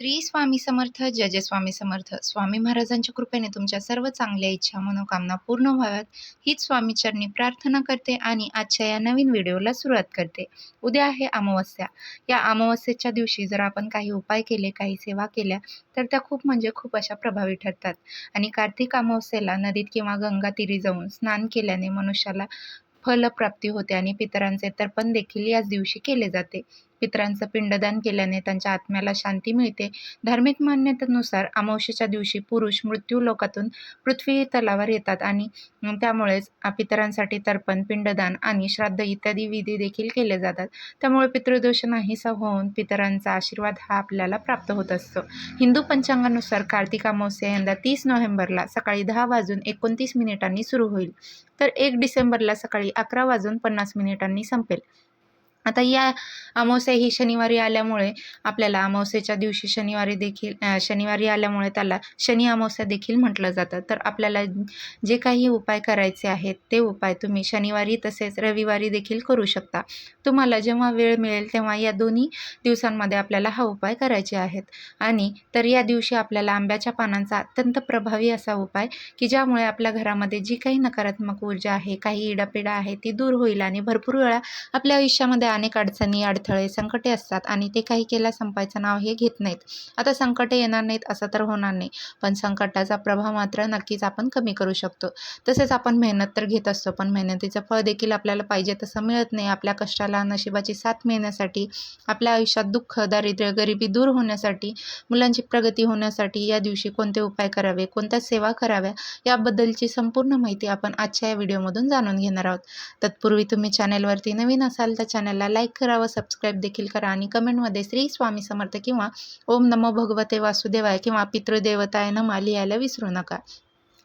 श्री स्वामी समर्थ जय जय स्वामी समर्थ. स्वामी महाराजांच्या कृपेने तुमच्या सर्व चांगल्या इच्छा मनोकामना पूर्ण व्हाव्यात. हीच स्वामीचरणी प्रार्थना करते आणि आजच्या या नवीन व्हिडिओला सुरुवात करते. उद्या आहे अमावस्या. या अमावस्येच्या दिवशी जर आपण काही उपाय केले काही सेवा केल्या तर त्या खूप म्हणजे खूप अशा प्रभावी ठरतात. आणि कार्तिक अमावस्येला नदीत किंवा गंगा तीरी जाऊन स्नान केल्याने मनुष्याला फलप्राप्ती होते आणि पितरांचे तर्पण देखील याच दिवशी केले जाते. पितरांचं पिंडदान केल्याने त्यांच्या आत्म्याला शांती मिळते. धार्मिक मान्यतेनुसार अमावस्येच्या दिवशी पुरुष मृत्यू लोकातून पृथ्वी तलावर येतात आणि त्यामुळेच पितरांसाठी तर्पण पिंडदान आणि श्राद्ध इत्यादी विधी देखील केले जातात. त्यामुळे पितृदोष नाहीसा होऊन पितरांचा आशीर्वाद हा आपल्याला प्राप्त होत असतो. हिंदू पंचांगानुसार कार्तिक अमावस्या यंदा तीस नोव्हेंबरला सकाळी दहा वाजून एकोणतीस मिनिटांनी सुरू होईल. तर एक डिसेंबरला सकाळी अकरा वाजून पन्नास मिनिटांनी संपेल. आता या अमावस्या ही शनिवारी आल्यामुळे आपल्याला अमावस्येच्या दिवशी शनिवारी देखील शनिवारी आल्यामुळे त्याला शनी अमावस्या देखील म्हटलं जातं. तर आपल्याला जे काही उपाय करायचे आहेत ते उपाय तुम्ही शनिवारी तसेच रविवारी देखील करू शकता. तुम्हाला जेव्हा वेळ मिळेल तेव्हा या दोन्ही दिवसांमध्ये आपल्याला हा उपाय करायचे आहेत. आणि तर या दिवशी आपल्याला आंब्याच्या पानांचा अत्यंत प्रभावी असा उपाय की ज्यामुळे आपल्या घरामध्ये जी काही नकारात्मक ऊर्जा आहे काही इडापिडा आहे ती दूर होईल आणि भरपूर वेळा आपल्या आयुष्यामध्ये अनेक अडचणी अडथळे संकटे असतात आणि ते काही केल्या संपायचं नाव हे घेत नाहीत. आता संकटे येणार नाहीत असं तर होणार नाही पण संकटाचा प्रभाव मात्र नक्कीच आपण कमी करू शकतो. तसेच आपण मेहनत तर घेत असतो पण मेहनतीचं फळ देखील आपल्याला पाहिजे तसं मिळत नाही. आपल्या कष्टाला नशिबाची साथ मिळण्यासाठी आपल्या आयुष्यात दुःख दारिद्र्य गरिबी दूर होण्यासाठी मुलांची प्रगती होण्यासाठी या दिवशी कोणते उपाय करावे कोणत्या सेवा कराव्या याबद्दलची संपूर्ण माहिती आपण आजच्या या व्हिडिओमधून जाणून घेणार आहोत. तत्पूर्वी तुम्ही चॅनेलवरती नवीन असाल तर चॅनल चॅनलला लाईक करा व सबस्क्राईब देखील करा आणि कमेंटमध्ये श्री स्वामी समर्थ किंवा ओम नमो भगवते वासुदेवाय किंवा पितृदेवताय नम लिहायला विसरू नका.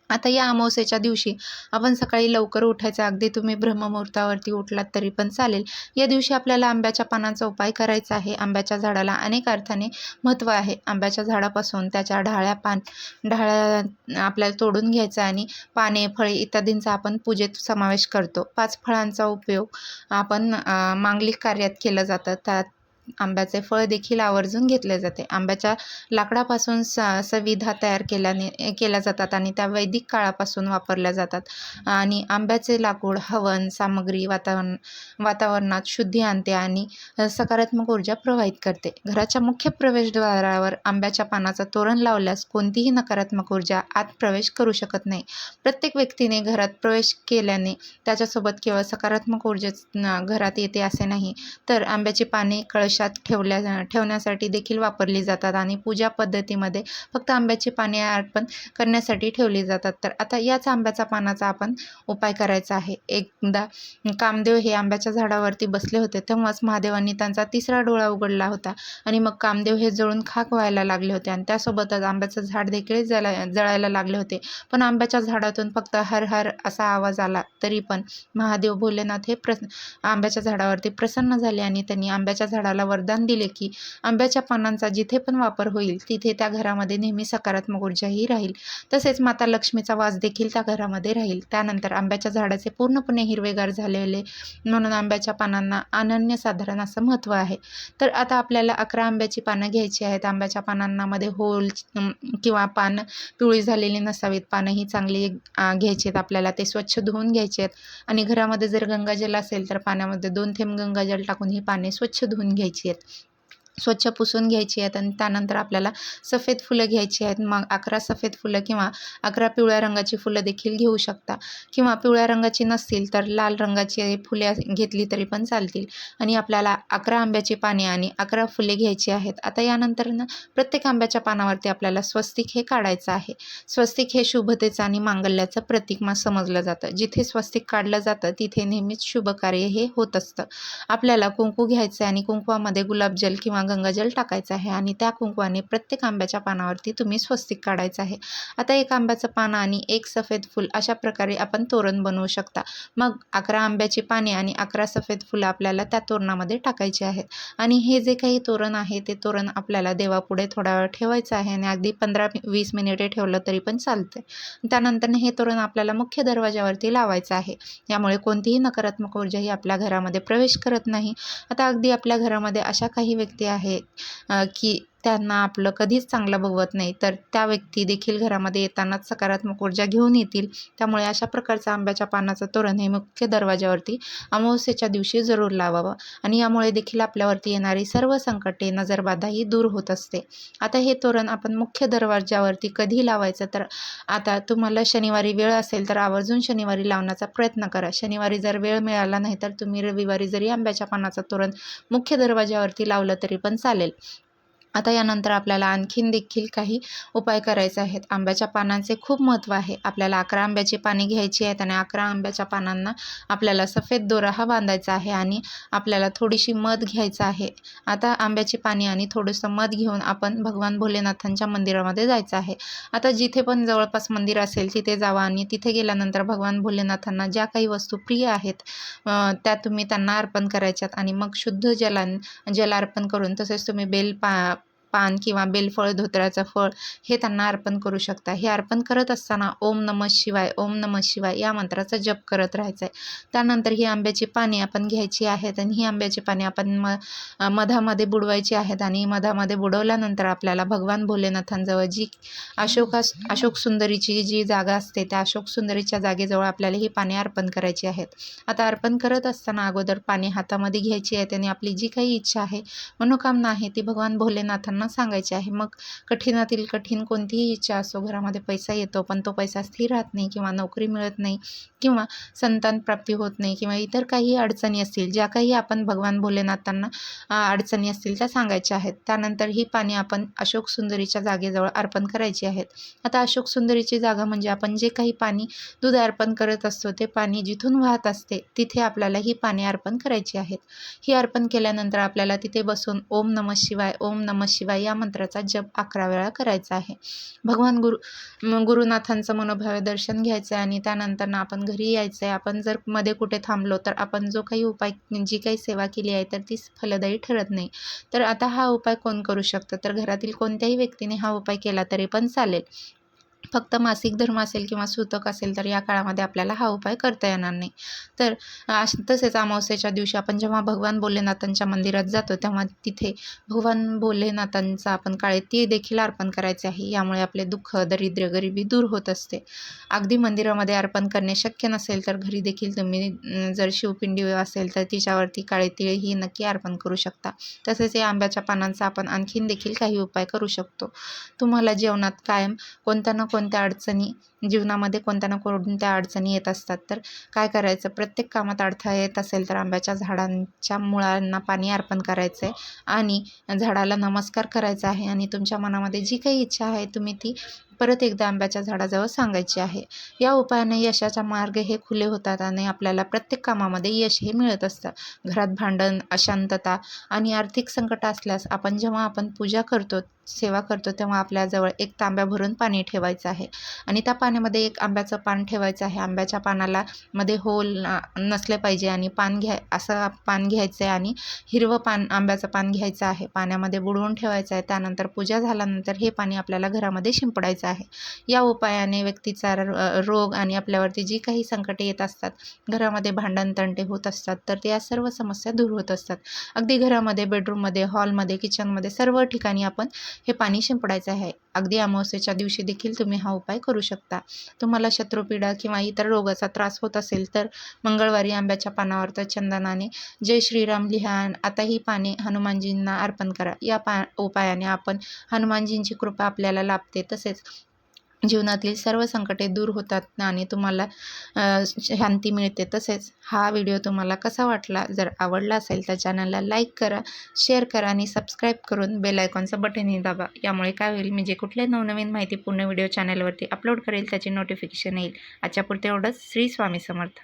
आता या अमावस्येच्या दिवशी आपण सकाळी लवकर उठायचं. अगदी तुम्ही ब्रह्ममुहूर्तावरती उठलात तरी पण चालेल. या दिवशी आपल्याला आंब्याच्या पानांचा उपाय करायचा आहे. आंब्याच्या झाडाला अनेक अर्थाने महत्त्व आहे. आंब्याच्या झाडापासून त्याच्या ढाळ्या पान ढाळ्या आपल्याला तोडून घ्यायचं आणि पाने फळे इत्यादींचा आपण पूजेत समावेश करतो. पाच फळांचा उपयोग आपण मांगलिक कार्यात केलं जातं. त्यात आंब्याचे फळ देखील आवर्जून घेतले जाते. आंब्याच्या लाकडापासून स सविधा तयार केल्याने केल्या जातात आणि त्या वैदिक काळापासून वापरल्या जातात. आणि आंब्याचे लाकूड हवन सामग्री वातावरण वातावरणात शुद्धी आणते आणि सकारात्मक ऊर्जा प्रवाहित करते. घराच्या मुख्य प्रवेशद्वारावर आंब्याच्या पानाचं तोरण लावल्यास कोणतीही नकारात्मक ऊर्जा आत प्रवेश करू शकत नाही. प्रत्येक व्यक्तीने घरात प्रवेश केल्याने त्याच्यासोबत केवळ सकारात्मक ऊर्जा घरात येते असे नाही. तर आंब्याची पाने कळश कलशात ठेवल्या ठेवण्यासाठी देखील वापरली जातात आणि पूजा पद्धतीमध्ये फक्त आंब्याची पाने अर्पण करण्यासाठी ठेवली जातात. तर आता याच आंब्याचा पानाचा आपण उपाय करायचा आहे. एकदा कामदेव हे आंब्याच्या झाडावरती बसले होते तेव्हाच महादेवांनी त्यांचा तिसरा डोळा उघडला होता आणि मग कामदेव हे जळून खाक व्हायला लागले होते आणि त्यासोबतच आंब्याचं झाड देखील जला जळायला लागले होते. पण आंब्याच्या झाडातून फक्त हर हर असा आवाज आला तरी पण महादेव भोलेनाथ हे प्रस आंब्याच्या झाडावरती प्रसन्न झाले आणि त्यांनी आंब्याच्या झाडाला वरदान दिले की आंब्याच्या पानांचा जिथे पण वापर होईल तिथे त्या घरामध्ये नेहमी सकारात्मक ऊर्जाही राहील. तसेच माता लक्ष्मीचा वास देखील त्या घरामध्ये राहील. त्यानंतर आंब्याच्या झाडाचे पूर्णपणे हिरवेगार झालेले म्हणून आंब्याच्या पानांना अनन्यसाधारण असं महत्त्व आहे. तर आता आपल्याला अकरा आंब्याची पानं घ्यायची आहेत. आंब्याच्या पानांनामध्ये होल किंवा पान पिवळी झालेली नसावीत पानंही चांगली घ्यायची आहेत आपल्याला. ते स्वच्छ धुवून घ्यायचे आहेत. आणि घरामध्ये जर गंगाजल असेल तर पाण्यामध्ये दोन थेंब गंगाजल टाकून ही पाने स्वच्छ धुवून घ्यायची घ्यायची आहेत स्वच्छ पुसून घ्यायची आहेत आणि त्यानंतर आपल्याला सफेद फुलं घ्यायची आहेत. मग अकरा सफेद फुलं किंवा अकरा पिवळ्या रंगाची फुलं देखील घेऊ शकता. किंवा पिवळ्या रंगाची नसतील तर लाल रंगाची फुले घेतली तरी पण चालतील. आणि आपल्याला अकरा आंब्याची पाने आणि अकरा फुले घ्यायची आहेत. आता यानंतर ना प्रत्येक आंब्याच्या पानावरती आपल्याला स्वस्तिक हे काढायचं आहे. स्वस्तिक हे शुभतेचं आणि मांगल्याचं प्रतीक मा समजलं जातं. जिथे स्वस्तिक काढलं जातं तिथे नेहमीच शुभ कार्य हे होत असतं. आपल्याला कुंकू घ्यायचं आहे आणि कुंकवामध्ये गुलाबजल किंवा गंगाजल टाकायचं आहे आणि त्या कुंकवाने प्रत्येक आंब्याच्या पानावरती तुम्ही स्वस्तिक काढायचं आहे. आता एक आंब्याचं पानं आणि एक सफेद फूल अशा प्रकारे आपण तोरण बनवू शकता. मग अकरा आंब्याची पाने आणि अकरा सफेद फुलं आपल्याला त्या तोरणामध्ये टाकायची आहेत. आणि हे जे काही तोरण आहे ते तोरण आपल्याला देवापुढे थोडा वेळ ठेवायचं आहे आणि अगदी पंधरा वीस मिनिटे ठेवलं तरी पण चालतं त्यानंतर हे तोरण आपल्याला मुख्य दरवाजावरती लावायचं आहे. यामुळे कोणतीही नकारात्मक ऊर्जा ही आपल्या घरामध्ये प्रवेश करत नाही. आता अगदी आपल्या घरामध्ये अशा काही व्यक्ती आहे की त्यांना आपलं कधीच चांगलं बघवत नाही तर त्या व्यक्ती देखील घरामध्ये येतानाच सकारात्मक ऊर्जा घेऊन येतील. त्यामुळे अशा प्रकारचं आंब्याच्या पानाचं तोरण हे मुख्य दरवाजावरती अमावस्येच्या दिवशी जरूर लावावं आणि यामुळे देखील आपल्यावरती येणारी सर्व संकटे नजरबाधा ही दूर होत असते. आता हे तोरण आपण मुख्य दरवाजावरती कधी लावायचं? तर आता तुम्हाला शनिवारी वेळ असेल तर आवर्जून शनिवारी लावण्याचा प्रयत्न करा. शनिवारी जर वेळ मिळाला नाही तर तुम्ही रविवारी जरी आंब्याच्या पानाचं तोरण मुख्य दरवाजावरती लावलं तरी पण चालेल. आता यानंतर आपल्याला आणखीन देखील काही उपाय करायचे आहेत. आंब्याच्या पानांचे खूप महत्त्व आहे. आपल्याला अकरा आंब्याची पाने घ्यायची आहेत आणि अकरा आंब्याच्या पानांना आपल्याला सफेद दोरा हा बांधायचा आहे आणि आपल्याला थोडीशी मध घ्यायचं आहे. आता आंब्याची पाने आणि थोडंसं मध घेऊन आपण भगवान भोलेनाथांच्या मंदिरामध्ये जायचं आहे. आता जिथे पण जवळपास मंदिर असेल तिथे जावा आणि तिथे गेल्यानंतर भगवान भोलेनाथांना ज्या काही वस्तू प्रिय आहेत त्या तुम्ही त्यांना अर्पण करायच्यात आणि मग शुद्ध जलान जल अर्पण करून तसेच तुम्ही बेल पा पान किंवा बेलफळ धोत्राचं फळ हे त्यांना अर्पण करू शकता. हे अर्पण करत असताना ओम नम शिवाय ओम नम शिवाय या मंत्राचा जप करत राहायचं आहे त्यानंतर ही आंब्याची पाने आपण घ्यायची आहेत आणि ही आंब्याची पाने आपण म मधामध्ये बुडवायची आहेत आणि मधामध्ये बुडवल्यानंतर आपल्याला भगवान भोलेनाथांजवळ जी अशोका अशोक सुंदरीची जी जागा असते त्या अशोक सुंदरीच्या जागेजवळ आपल्याला ही पाने अर्पण करायची आहेत. आता अर्पण करत असताना अगोदर पाने हातामध्ये घ्यायची आहेत आणि आपली जी काही इच्छा आहे मनोकामना आहे ती भगवान भोलेनाथांना सांगायचे आहे. मग कठीणातील कठीण कोणतीही इच्छा असो घरामध्ये पैसा येतो पण तो पैसा स्थिर राहत नाही किंवा नोकरी मिळत नाही किंवा संतान प्राप्ती होत नाही किंवा इतर काही अडचणी असतील ज्या काही आपण भगवान भोलेनाथांना अडचणी असतील त्या सांगायच्या आहेत. त्यानंतर ही पाने आपण अशोक सुंदरीच्या जागेजवळ अर्पण करायची आहेत. आता अशोक सुंदरीची जागा म्हणजे आपण जे काही पाणी दूध अर्पण करत असतो ते पाणी जिथून वाहत असते तिथे आपल्याला ही पाने अर्पण करायची आहेत. ही अर्पण केल्यानंतर आपल्याला तिथे बसून ओम नम शिवाय ओम नम शिवाय या मंत्राचा जप अकरा वेळा करायचा आहे. भगवान गुरु गुरुनाथांचं मनोभावे दर्शन घ्यायचं आहे आणि त्यानंतर ना आपण घरी यायचं आहे आपण जर मध्ये कुठे थांबलो तर आपण जो काही उपाय जी काही सेवा केली आहे तर ती फलदायी ठरत नाही. तर आता हा उपाय कोण करू शकतं? तर घरातील कोणत्याही व्यक्तीने हा उपाय केला तरी पण चालेल. फक्त मासिक धर्म असेल किंवा सूतक असेल तर या काळामध्ये आपल्याला हा उपाय करता येणार नाही. तर तसेच अमावस्येच्या दिवशी आपण जेव्हा भगवान भोलेनाथांच्या मंदिरात जातो तेव्हा तिथे भगवान भोलेनाथांचा आपण काळे ती देखील अर्पण करायचे आहे. यामुळे आपले दुःख दरिद्र गरिबी दूर होत असते. अगदी मंदिरामध्ये अर्पण करणे शक्य नसेल तर घरी देखील तुम्ही जर शिवपिंडी असेल तर तिच्यावरती काळे तिळ ही नक्की अर्पण करू शकता. तसेच या आंब्याच्या पानांचा आपण आणखीन देखील काही उपाय करू शकतो. तुम्हाला जेवणात कायम कोणत्या ना कोणत्या अडचणी जीवनामध्ये कोणत्या ना कोणत्या अडचणी येत असतात? तर काय करायचं? प्रत्येक कामात अडथळा येत असेल तर आंब्याच्या झाडांच्या मुळांना पाणी अर्पण करायचं आहे आणि झाडाला नमस्कार करायचा आहे आणि तुमच्या मनामध्ये जी काही इच्छा आहे तुम्ही ती परत एकदा आंब्याच्या झाडाजवळ सांगायची आहे. या उपायाने यशाचा मार्ग हे खुले होतात आणि आपल्याला प्रत्येक कामामध्ये यश हे मिळत असतं. घरात भांडण अशांतता आणि आर्थिक संकट असल्यास आपण जेव्हा आपण पूजा करतो सेवा करतो तेव्हा आपल्याजवळ एक तांब्या भरून पाणी ठेवायचं आहे. आणि त्या पाण्यामध्ये एक आंब्याचं पान ठेवायचं आहे. आंब्याच्या पानाला मध्ये होल नसले पाहिजे आणि पान घ्या असं पान घ्यायचं आहे आणि हिरवं पान आंब्याचं पान घ्यायचं आहे. पाण्यामध्ये बुडवून ठेवायचं आहे. त्यानंतर पूजा झाल्यानंतर हे पाणी आपल्याला घरामध्ये शिंपडायचं आहे. या उपायाने व्यक्तीचा रोग आणि आपल्यावरती जी काही संकटे येत असतात घरामध्ये भांडण तंटे होत असतात तर त्या सर्व समस्या दूर होत असतात. अगदी घरामध्ये बेडरूममध्ये हॉलमध्ये किचनमध्ये सर्व ठिकाणी आपण हे पाणी शिंपडायचं आहे. अगदी अमावस्येच्या दिवशी देखील तुम्ही हा उपाय करू शकता. तुम्हाला शत्रुपीडा किंवा इतर रोगाचा त्रास होत असेल तर मंगळवारी आंब्याच्या पानावर तर चंदनाने जय श्रीराम लिहा. आता ही पाने हनुमानजींना अर्पण करा. या पा उपायाने आपण हनुमानजींची कृपा आपल्याला लाभते. तसेच जीवनातील सर्व संकटे दूर होतात आणि तुम्हाला शांती मिळते. तसेच हा व्हिडिओ तुम्हाला कसा वाटला जर आवडला असेल तर चॅनलला लाईक करा शेअर करा आणि सबस्क्राईब करून बेल आयकॉनचं बटनही दाबा. यामुळे काय होईल मी जे कुठले नवनवीन माहिती पूर्ण व्हिडिओ चॅनलवरती अपलोड करेल त्याची नोटिफिकेशन येईल. आजच्यापुरते एवढंच. श्री स्वामी समर्थ.